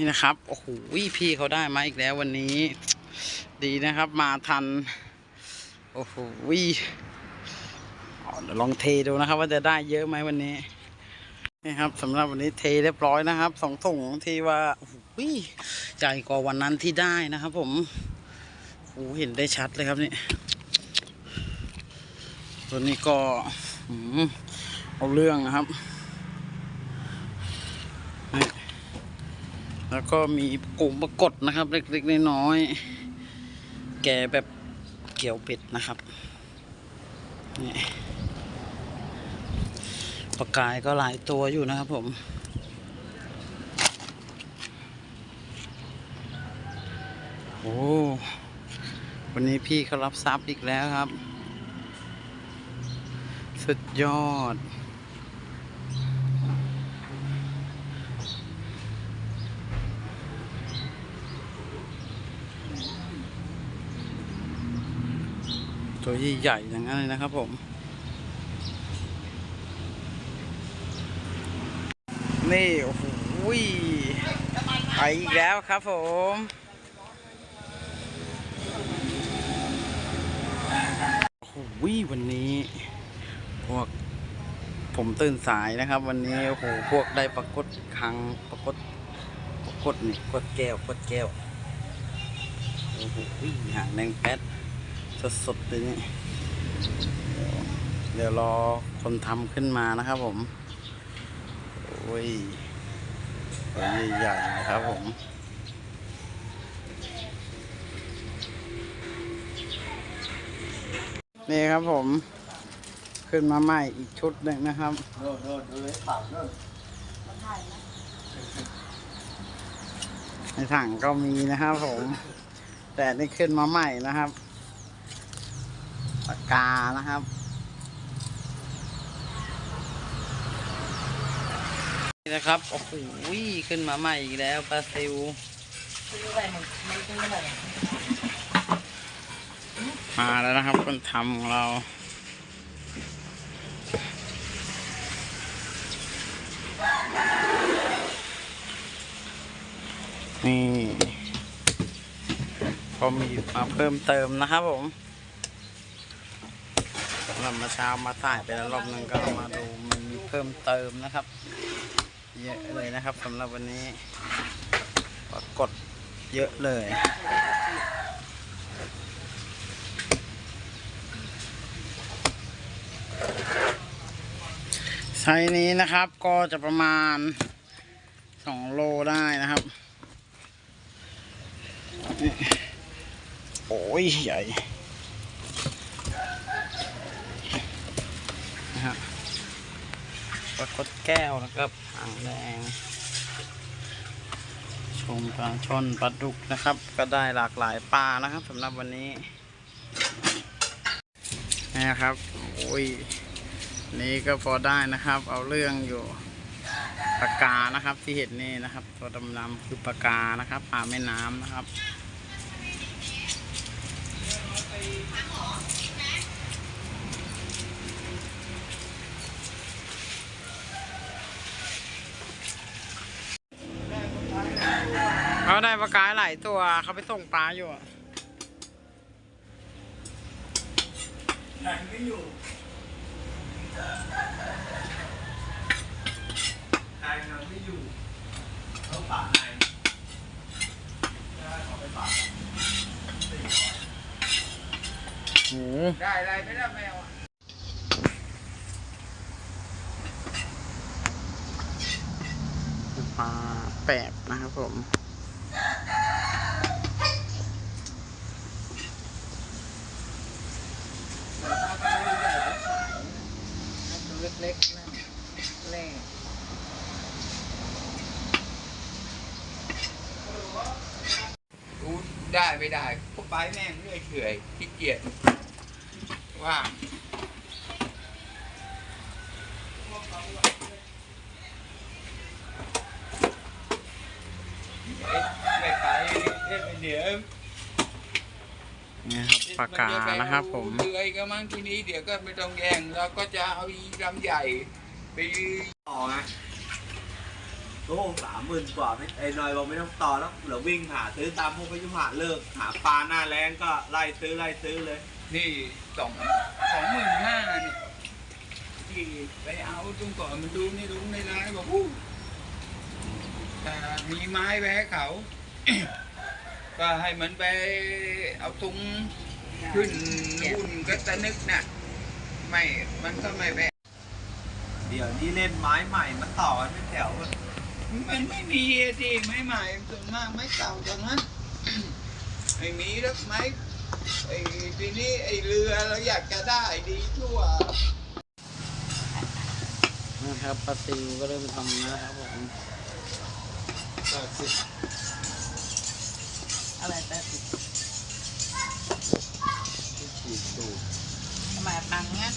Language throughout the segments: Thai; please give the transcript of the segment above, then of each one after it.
นี่นะครับ โอ้โหพี่เขาได้มาอีกแล้ววันนี้ ดีนะครับ มาทัน โอ้โหเอาเดี๋ยวลองเทดูนะครับ ว่าจะได้เยอะไหมวันนี้นี่ครับสำหรับวันนี้เทเรียบร้อยนะครับสองถุงที่ว่าโอ้โหใหญ่กว่าวันนั้นที่ได้นะครับ ผมโอ้โหเห็นได้ชัดเลยครับนี่ตัวนี้ก็อืมเอาเรื่องนะครับ แล้วก็มีกลุ่มประกดนะครับ เล็กๆน้อยๆแกแบบเกี่ยวเป็ดนะครับนี่ปลากายก็หลายตัวอยู่นะครับผมโอ้วันนี้พี่เขารับทรัพย์อีกแล้วครับ สุดยอด ตัวใหญ่ๆอย่างนั้นเลยนะครับผมนี่โอ้โหไปอีกแล้วครับผมโอ้โหวันนี้ พวกผมตื่นสายนะครับ วันนี้โอ้โหพวกได้ปรากฏครั้งปรากฏปรากฏนี่กดแก้วกดแก้วโอ้โหหางแดงแป๊ด สดๆเลยนี่เดี๋ยวรอคนทำขึ้นมานะครับผม โอ้ยตัวใหญ่ๆนะครับผมนี่ครับผม ขึ้นมาใหม่อีกชุดหนึ่งนะครับโน่นโน่นดูเลยผักโน่นในถังก็มีนะครับผม แต่นี่ขึ้นมาใหม่นะครับากกานะครับ นี่นะครับ โอ้โหขึ้นมาใหม่อีกแล้วปลาซิวมาแล้วนะครับคนทำของเรานี่ก็มีมาเพิ่มเติมนะครับผม เรามาเช้ามาถ่ายไปแล้วรอบหนึงก็มาดูมันมีเพิ่มเติมนะครับ เยอะเลยนะครับสำหรับวันนี้ปรากฏเยอะเลยไซส์นี้นะครับก็จะประมาณสองโลได้นะครับ โอ้ยใหญ่นะฮะ ปลากดแก้วนะครับหางแดง ชมปลาช่อนปลาดุกนะครับ ก็ได้หลากหลายปลานะครับสำหรับวันนี้นะครับโอ้ยนี่ก็พอได้นะครับ เอาเรื่องอยู่ปากกานะครับที่เห็นนี่นะครับ ตัวดำๆคือปากกานะครับปลาแม่น้ำนะครับ เขาได้ปลากายหลายตัวเขาไปส่งปลาอยู่อะแข่งไม่อยู่แข่งมันไม่อยู่เขาปากไหนเขาไปปากโอ้ได้ได้ไม่ได้แมวอะคือปลาแปบนะครับผม ตัวเล็กๆ นะแน่รู้ได้ไม่ได้พวกไปแม่งเรื่อยเฉยขี้เกียจว่างไม่ไปเล่นไปเดี๋ยวนี่ครับ ปากานะครับผมเรือก็มั่งทีนี้เดี๋ยวก็ไม่ต้องแย่งเราก็จะเอาอีลำใหญ่ไปต่อนะโอ้สามหมื่นกว่าไม่ไอ้หนอยบอกไม่ต้องต่อแล้วเหลือวิ่งหาซื้อตามพวกพยุหะเลิกหาปลาหน้าแรงก็ไล่ซื้อไล่ซื้อเลย นี่สองสองหมื่นห้าเนี่ยที่ไปเอาตรงก่อนมันดูนี่ลุงในร้านบอกอู้แต่มีไม้ไปให้เขา ก็ให้มันไปเอาตุง ขึ้นหุ้นก็ตะนึกน่ะไม่ มันก็ไม่ไปเดี๋ยวนี้เล่นไม้ใหม่มาต่อกันเป็นแถวมันไม่มีที่ไม้ใหม่ส่วนมากไม้เก่าจังนั้น ไม่มีแล้วไม้ไอ้ทีนี้ไอ้เรือเราอยากจะได้ดีทั่ว นะครับปลาซิวก็เริ่มทำนะครับผม อะไรแปดสิบ ฉีดสูบทำไมตังเนี้ย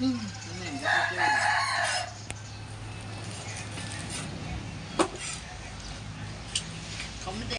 อืมนี่ก็จะ